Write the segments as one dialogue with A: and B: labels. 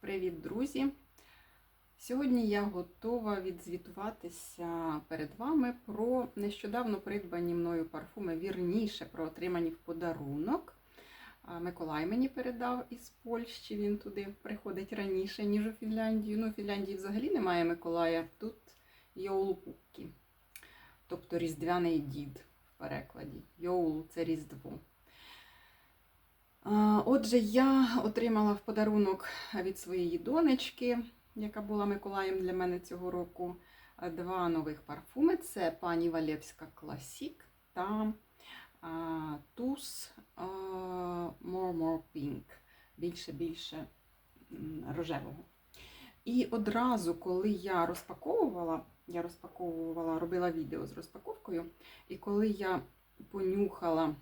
A: Привіт, друзі! Сьогодні я готова відзвітуватися перед вами про нещодавно придбані мною парфуми, вірніше про отримані в подарунок. Миколай мені передав із Польщі, він туди приходить раніше, ніж у Фінляндію. Ну, у Фінляндії взагалі немає Миколая, тут Йоулупуккі, тобто Різдвяний дід в перекладі. Йоулу це Різдво. Отже, я отримала в подарунок від своєї донечки, яка була Миколаєм для мене цього року, два нових парфуми. Це пані Валєвська Класік та Туз More More Pink. Більше-більше рожевого. І одразу, коли я розпаковувала, я розпаковувала, робила відео з розпаковкою, і коли я понюхала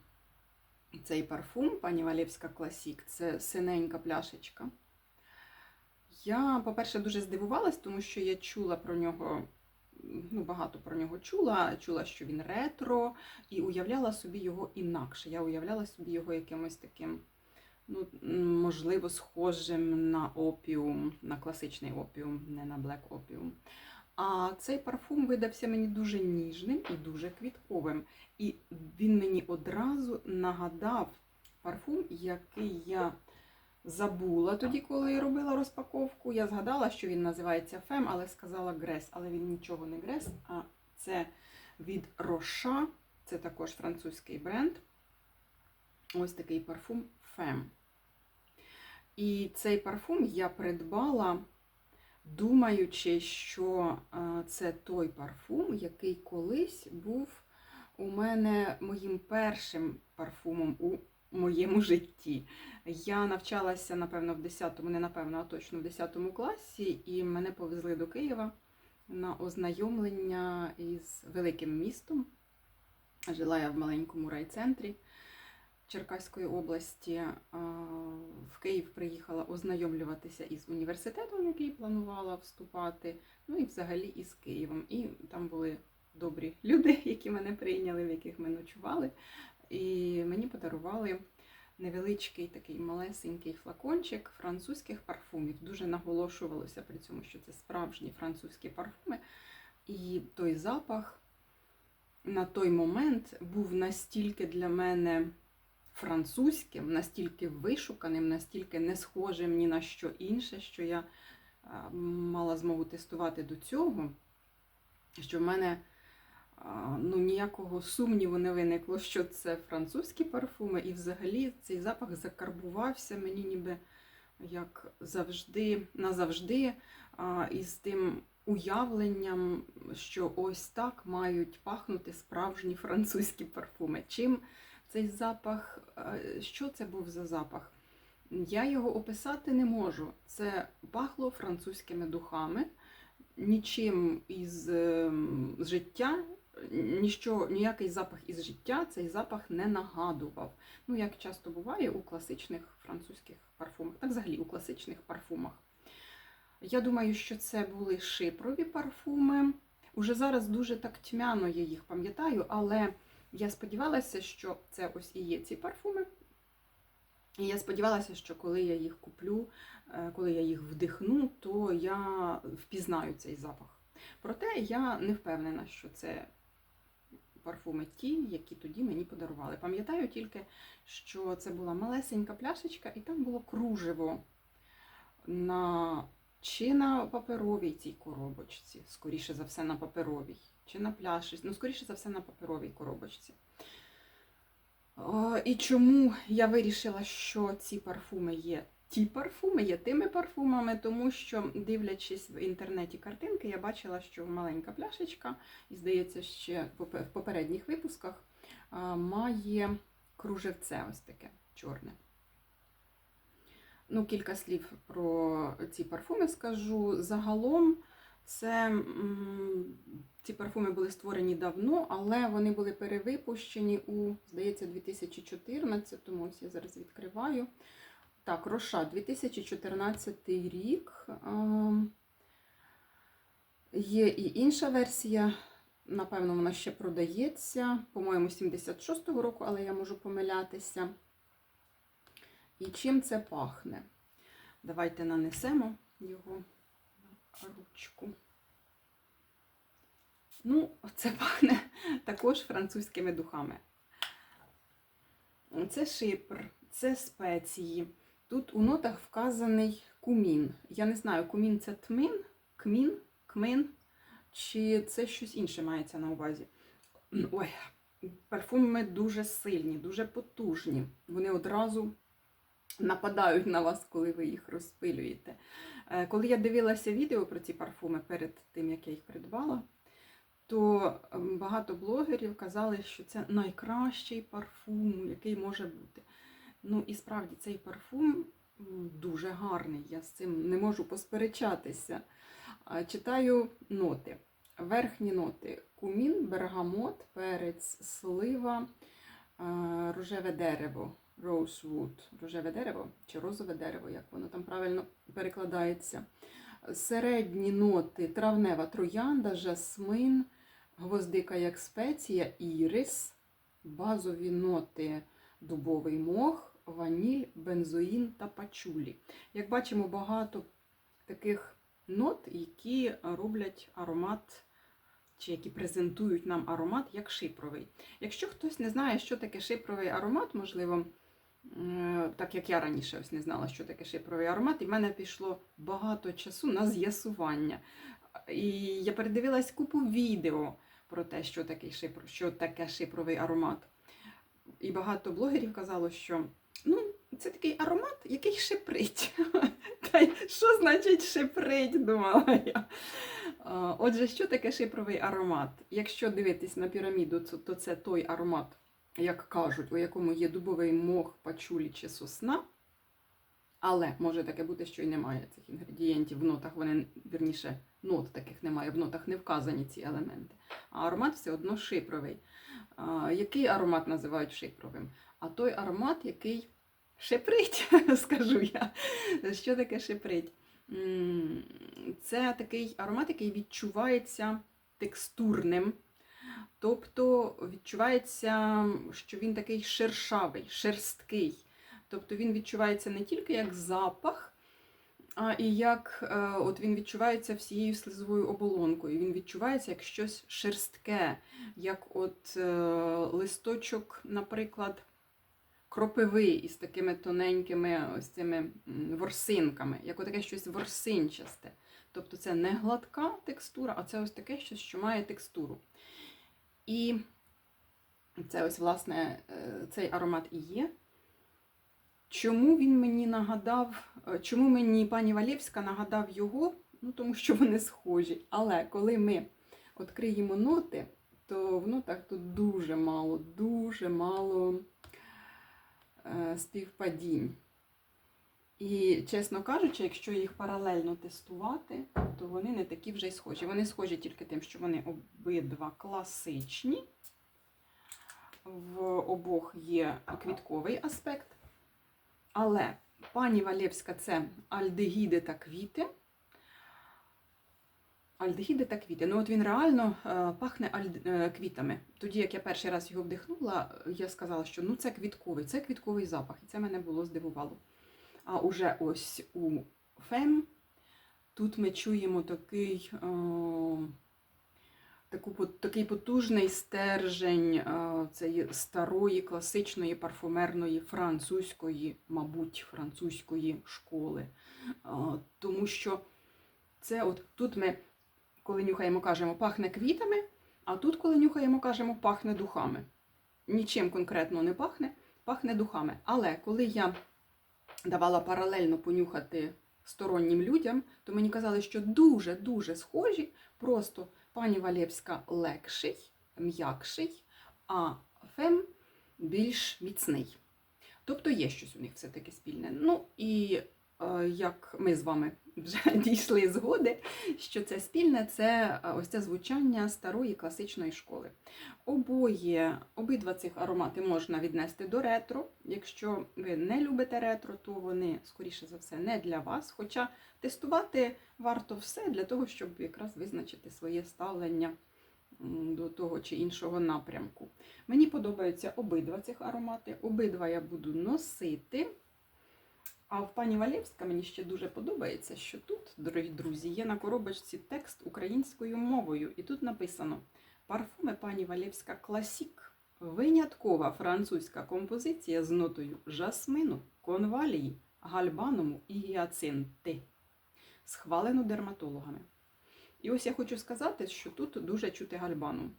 A: цей парфум, пані Валєвська Класік, це синенька пляшечка. Я, по-перше, дуже здивувалась, тому що я чула про нього, ну, багато про нього чула, чула, що він ретро, і уявляла собі його інакше. Я уявляла собі його якимось таким, ну, можливо, схожим на опіум, на класичний опіум, не на блек опіум. А цей парфум видався мені дуже ніжним і дуже квітковим. І він мені одразу нагадав парфум, який я забула тоді, коли робила розпаковку. Я згадала, що він називається Фем, але сказала Грес. Але він нічого не Грес, а це від Роша. Це також французький бренд. Ось такий парфум Фем. І цей парфум я придбала думаючи, що це той парфум, який колись був у мене моїм першим парфумом у моєму житті. Я навчалася, напевно, в 10-му, не напевно, а точно в 10 класі, і мене повезли до Києва на ознайомлення із великим містом. Жила я в маленькому райцентрі. Черкаської області в Київ приїхала ознайомлюватися із університетом, який планувала вступати, ну і взагалі із Києвом. І там були добрі люди, які мене прийняли, в яких ми ночували. І мені подарували невеличкий такий малесенький флакончик французьких парфумів. Дуже наголошувалося при цьому, що це справжні французькі парфуми. І той запах на той момент був настільки для мене французьким, настільки вишуканим, настільки не схожим ні на що інше, що я мала змогу тестувати до цього, що в мене ну, ніякого сумніву не виникло, що це французькі парфуми, і взагалі цей запах закарбувався мені ніби як завжди, назавжди, із тим уявленням, що ось так мають пахнути справжні французькі парфуми. Чим цей запах, що це був за запах? Я його описати не можу. Це пахло французькими духами, нічим із ем, життя, ніщо, ніякий запах із життя цей запах не нагадував. Ну, як часто буває у класичних французьких парфумах, так взагалі у класичних парфумах. Я думаю, що це були шипрові парфуми. Уже зараз дуже так тьмяно я їх пам'ятаю, але. Я сподівалася, що це ось і є ці парфуми. І я сподівалася, що коли я їх куплю, е, коли я їх вдихну, то я впізнаю цей запах. Проте я не впевнена, що це парфуми ті, які тоді мені подарували. Пам'ятаю тільки, що це була малесенька пляшечка, і там було кружево на чи на паперовій цій коробочці, скоріше за все, на паперовій чи на пляші, ну, скоріше за все, на паперовій коробочці. І чому я вирішила, що ці парфуми є ті парфуми, є тими парфумами, тому що, дивлячись в інтернеті картинки, я бачила, що маленька пляшечка, і здається, ще в попередніх випусках має кружевце ось таке чорне. Ну, Кілька слів про ці парфуми скажу. Загалом це ці парфуми були створені давно, але вони були перевипущені у, здається, 2014-му. Ось я зараз відкриваю. Так, Роша, 2014 рік. Є і інша версія. Напевно, вона ще продається. По-моєму, 76-го року, але я можу помилятися. І чим це пахне? Давайте нанесемо його ручку. Ну, це пахне також французькими духами. Це шипр, це спеції. Тут у нотах вказаний кумін. Я не знаю, кумін це тмин, кмін, кмин, чи це щось інше мається на увазі. Ой, парфуми дуже сильні, дуже потужні. Вони одразу нападають на вас, коли ви їх розпилюєте. Е, Коли я дивилася відео про ці парфуми перед тим, як я їх придбала, то ем, багато блогерів казали, що це найкращий парфум, який може бути. Ну і справді цей парфум дуже гарний. Я з цим не можу посперечатися. Читаю ноти. Верхні ноти: кумін, бергамот, перець, слива, рожеве дерево, rosewood, рожеве дерево чи розове дерево, як воно там правильно перекладається. Середні ноти травнева троянда, жасмин, гвоздика як спеція, ірис, базові ноти дубовий мох, ваніль, бензоїн та пачулі. Як бачимо, багато таких нот, які роблять аромат, чи які презентують нам аромат як шипровий. Якщо хтось не знає, що таке шипровий аромат, можливо, так як я раніше ось не знала, що таке шипровий аромат, і в мене пішло багато часу на з'ясування. І я передивилась купу відео про те, що таке, шипр, що таке шипровий аромат. І багато блогерів казало, що ну, це такий аромат, який шиприть. Та що значить шиприть, думала я. Отже, що таке шипровий аромат? Якщо дивитись на піраміду, то- це той аромат, як кажуть, у якому є дубовий мох, пачулі чи сосна. Але може таке бути, що й немає цих інгредієнтів в нотах. Вони, вірніше, нот таких немає, в нотах не вказані ці елементи. А аромат все одно шипровий. Який аромат називають шипровим? А той аромат, який шиприть, скажу я. Що таке шиприть? Це такий аромат, який відчувається текстурним. Тобто відчувається, що він такий шершавий, шерсткий. Тобто він відчувається не тільки як запах, а і як е, от він відчувається всією слизовою оболонкою. Він відчувається як щось шерстке, як от е, листочок, наприклад, кропиви із такими тоненькими ось цими ворсинками, як таке щось ворсинчасте. Тобто це не гладка текстура, а це ось таке щось, що має текстуру. І це ось, власне, е, цей аромат і є. Чому він мені нагадав, е, чому мені пані Валєвська нагадав його? Ну, тому що вони схожі. Але коли ми відкриємо ноти, то в нотах тут дуже мало, дуже мало співпадінь. І, чесно кажучи, якщо їх паралельно тестувати, то вони не такі вже й схожі. Вони схожі тільки тим, що вони обидва класичні. В обох є квітковий аспект. Але пані Валєвська це альдегіди та квіти. Альдегіди та квіти. Ну от він реально е, пахне е, квітами. Тоді, як я перший раз його вдихнула, я сказала, що ну це квітковий, це квітковий запах. І це мене було здивувало. А уже ось у Фем тут ми чуємо такий, е, таку, такий потужний стержень е, цієї старої класичної парфумерної французької, мабуть, французької школи. Е, Тому що це от тут ми, коли нюхаємо, кажемо, пахне квітами, а тут, коли нюхаємо, кажемо, пахне духами. Нічим конкретно не пахне, пахне духами. Але коли я давала паралельно понюхати стороннім людям, то мені казали, що дуже-дуже схожі, просто пані Валєвська легший, м'якший, а фем більш міцний. Тобто є щось у них все-таки спільне. Ну і як ми з вами вже дійшли згоди, що це спільне, це е, ось це звучання старої класичної школи. Обоє, обидва цих аромати можна віднести до ретро. Якщо ви не любите ретро, то вони, скоріше за все, не для вас. Хоча тестувати варто все для того, щоб якраз визначити своє ставлення до того чи іншого напрямку. Мені подобаються обидва цих аромати. Обидва я буду носити. А в пані Валєвська мені ще дуже подобається, що тут, дорогі друзі, є на коробочці текст українською мовою. І тут написано: парфуми пані Валєвська класік. Виняткова французька композиція з нотою жасмину, конвалії, гальбаному і гіацинти. Схвалено дерматологами. І ось я хочу сказати, що тут дуже чути гальбаном.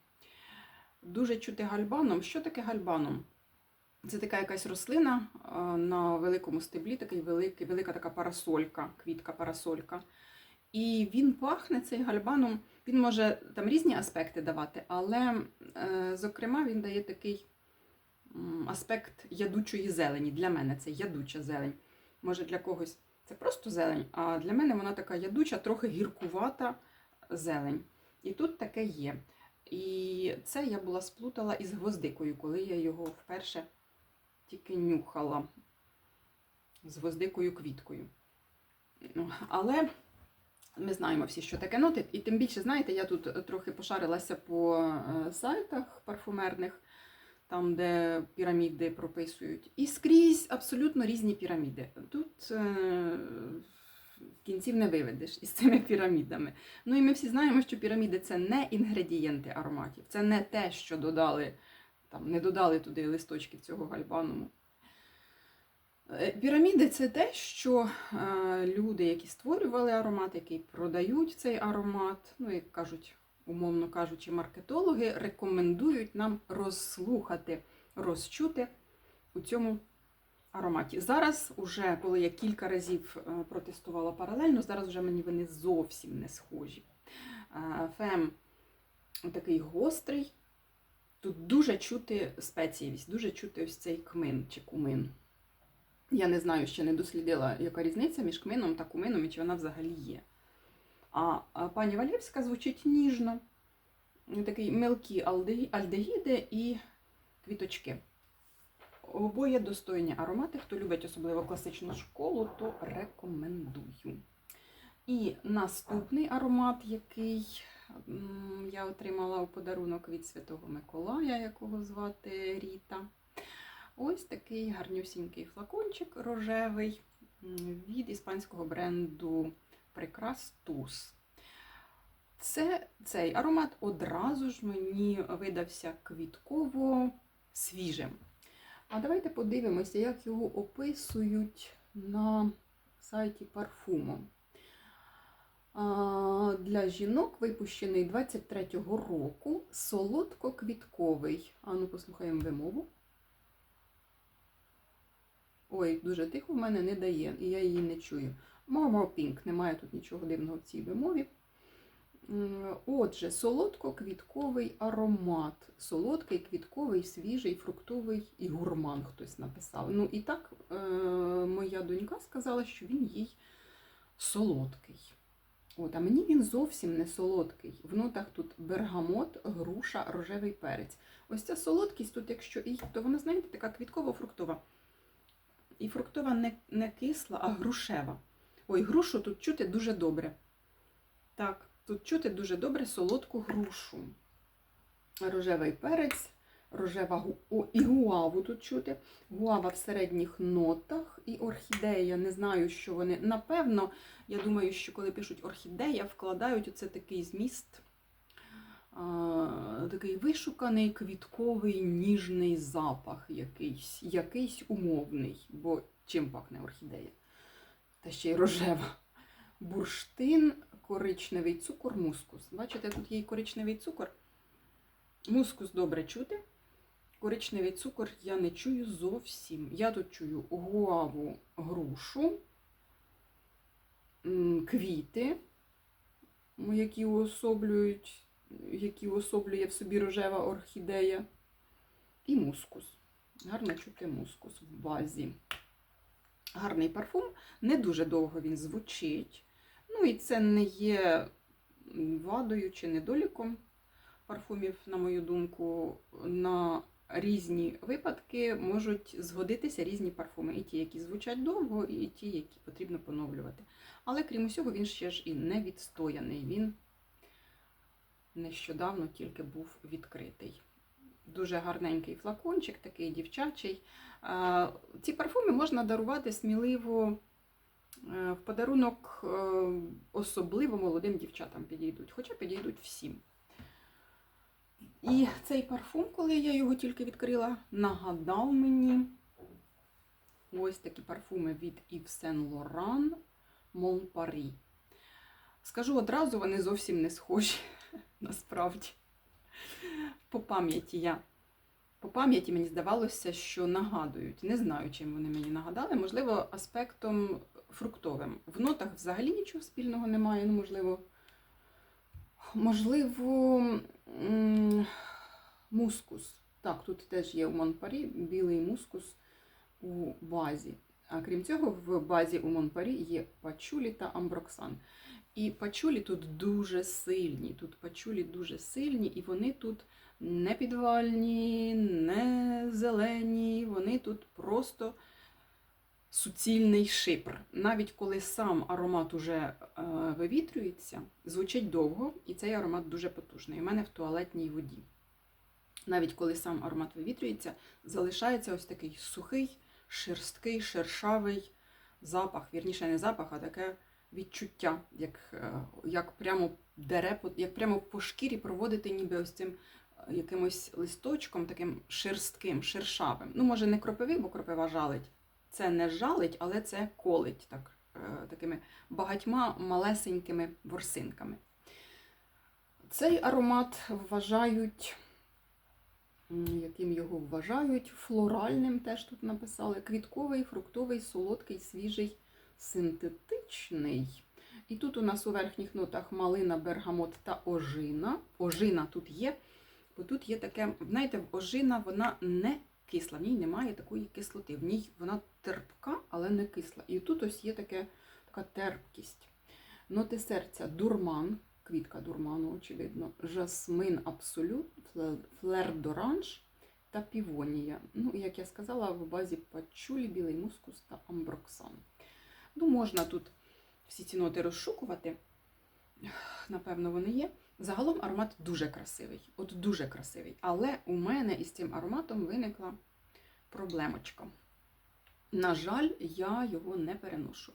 A: Дуже чути гальбаном. Що таке гальбаном? Це така якась рослина на великому стеблі, такий великий, велика така парасолька, квітка парасолька. І він пахне цей гальбаном. Він може там різні аспекти давати, але, е, зокрема, він дає такий аспект ядучої зелені. Для мене це ядуча зелень. Може, для когось це просто зелень, а для мене вона така ядуча, трохи гіркувата зелень. І тут таке є. І це я була сплутала із гвоздикою, коли я його вперше тільки нюхала з гвоздикою квіткою. Ну, Але ми знаємо всі, що таке ноти. І тим більше, знаєте, я тут трохи пошарилася по е, сайтах парфумерних, там, де піраміди прописують. І скрізь абсолютно різні піраміди. Тут е, кінців не виведеш із цими пірамідами. Ну і ми всі знаємо, що піраміди це не інгредієнти ароматів, це не те, що додали, там, не додали туди листочків цього гальбануму. Е, Піраміди це те, що е, люди, які створювали аромат, які продають цей аромат, ну, як кажуть, умовно кажучи, маркетологи, рекомендують нам розслухати, розчути у цьому ароматі. Зараз, уже, коли я кілька разів е, протестувала паралельно, зараз вже мені вони зовсім не схожі. Фем такий гострий. Тут дуже чути спеціївість, дуже чути ось цей кмин чи кумин. Я не знаю, ще не дослідила, яка різниця між кмином та кумином і чи вона взагалі є. А, а пані Валєвська звучить ніжно. Такий мелкі альдегіди і квіточки. Обоє достойні аромати. Хто любить особливо класичну школу, то рекомендую. І наступний аромат, який я отримала у подарунок від Святого Миколая, якого звати Ріта. Ось такий гарнюсінький флакончик рожевий від іспанського бренду Прекрас Тус. Це, цей аромат одразу ж мені видався квітково свіжим. А давайте подивимося, як його описують на сайті парфуму. Для жінок випущений 23-го року солодко-квітковий. А ну послухаємо вимову. Ой, дуже тихо в мене не дає, і я її не чую. Marmor Pink, немає тут нічого дивного в цій вимові. Отже, солодко-квітковий аромат. Солодкий, квітковий, свіжий, фруктовий і гурман хтось написав. Ну і так е, моя донька сказала, що він їй солодкий. От, а мені він зовсім не солодкий. В нотах тут бергамот, груша, рожевий перець. Ось ця солодкість тут, якщо і, то вона, знаєте, така квітково-фруктова. І фруктова не, не кисла, а грушева. Ой, грушу тут чути дуже добре. Так, тут чути дуже добре солодку грушу. Рожевий перець, рожева і гуаву тут чути. Гуава в середніх нотах і орхідея. Не знаю, що вони. Напевно, я думаю, що коли пишуть орхідея, вкладають оце такий зміст. А, такий вишуканий квітковий ніжний запах якийсь, якийсь умовний, бо чим пахне орхідея? Та ще й рожева. Бурштин, коричневий цукор, мускус. Бачите, тут є коричневий цукор. Мускус добре чути. Коричневий цукор я не чую зовсім. Я тут чую гуаву грушу, квіти, які уособлюють, які уособлює в собі рожева орхідея, і мускус. Гарно чути мускус в базі. Гарний парфум. Не дуже довго він звучить. Ну і це не є вадою чи недоліком парфумів, на мою думку, на різні випадки можуть згодитися різні парфуми. І ті, які звучать довго, і ті, які потрібно поновлювати. Але крім усього, він ще ж і не відстояний. Він нещодавно тільки був відкритий. Дуже гарненький флакончик, такий дівчачий. Ці парфуми можна дарувати сміливо е, в подарунок, е, особливо молодим дівчатам підійдуть, хоча підійдуть всім. І цей парфум, коли я його тільки відкрила, нагадав мені ось такі парфуми від Yves Saint Laurent Mon Paris. Скажу одразу, вони зовсім не схожі, насправді. По пам'яті я. По пам'яті мені здавалося, що нагадують. Не знаю, чим вони мені нагадали. Можливо, аспектом фруктовим. В нотах взагалі нічого спільного немає. Ну, можливо, можливо, мускус. Так, тут теж є у Монпарі білий мускус у базі. А крім цього, в базі у Монпарі є пачулі та амброксан. І пачулі тут дуже сильні. Тут пачулі дуже сильні, і вони тут не підвальні, не зелені. Вони тут просто суцільний шипр. Навіть коли сам аромат уже е, вивітрюється, звучить довго, і цей аромат дуже потужний. У мене в туалетній воді. Навіть коли сам аромат вивітрюється, залишається ось такий сухий, шерсткий, шершавий запах. Вірніше, не запах, а таке відчуття, як, е, як прямо дере, як прямо по шкірі проводити ніби ось цим е, якимось листочком, таким шерстким, шершавим. Ну, може, не кропивий, бо кропива жалить. Це не жалить, але це колить так, е, такими багатьма малесенькими ворсинками. Цей аромат вважають, яким його вважають, флоральним, теж тут написали. Квітковий, фруктовий, солодкий, свіжий, синтетичний. І тут у нас у верхніх нотах малина, бергамот та ожина. Ожина тут є, бо тут є таке, знаєте, ожина вона не кисла, в ній немає такої кислоти. В ній вона терпка, але не кисла. І тут ось є таке, така терпкість. Ноти серця дурман, квітка дурману, очевидно, жасмин абсолют, флер доранж та півонія. Ну, як я сказала, в базі пачулі, білий мускус та амброксан. Ну, можна тут всі ці ноти розшукувати. Напевно, вони є. Загалом аромат дуже красивий. От дуже красивий. Але у мене із цим ароматом виникла проблемочка. На жаль, я його не переношу.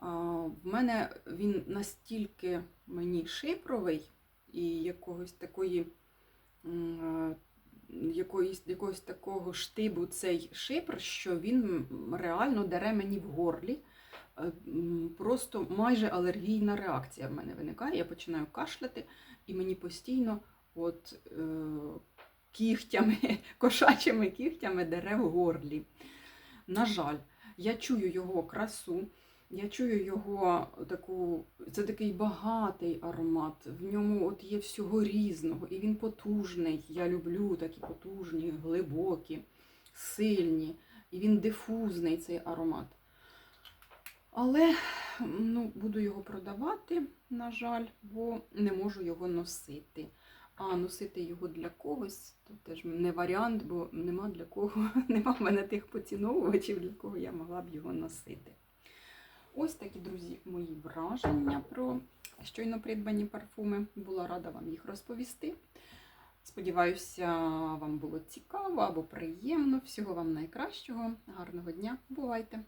A: В мене він настільки мені шипровий і якогось такої, м, якоїсь, якогось такого штибу цей шипр, що він реально дере мені в горлі. Е, Просто майже алергійна реакція в мене виникає. Я починаю кашляти, і мені постійно от, е, кігтями, кошачими кігтями дере в горлі. На жаль, я чую його красу, я чую його таку, це такий багатий аромат. В ньому от є всього різного, і він потужний. Я люблю такі потужні, глибокі, сильні. І він дифузний цей аромат. Але ну, буду його продавати, на жаль, бо не можу його носити. А носити його для когось то теж не варіант, бо нема для кого, нема в мене тих поціновувачів, для кого я могла б його носити. Ось такі, друзі, мої враження про щойно придбані парфуми. Була рада вам їх розповісти. Сподіваюся, вам було цікаво або приємно. Всього вам найкращого. Гарного дня. Бувайте!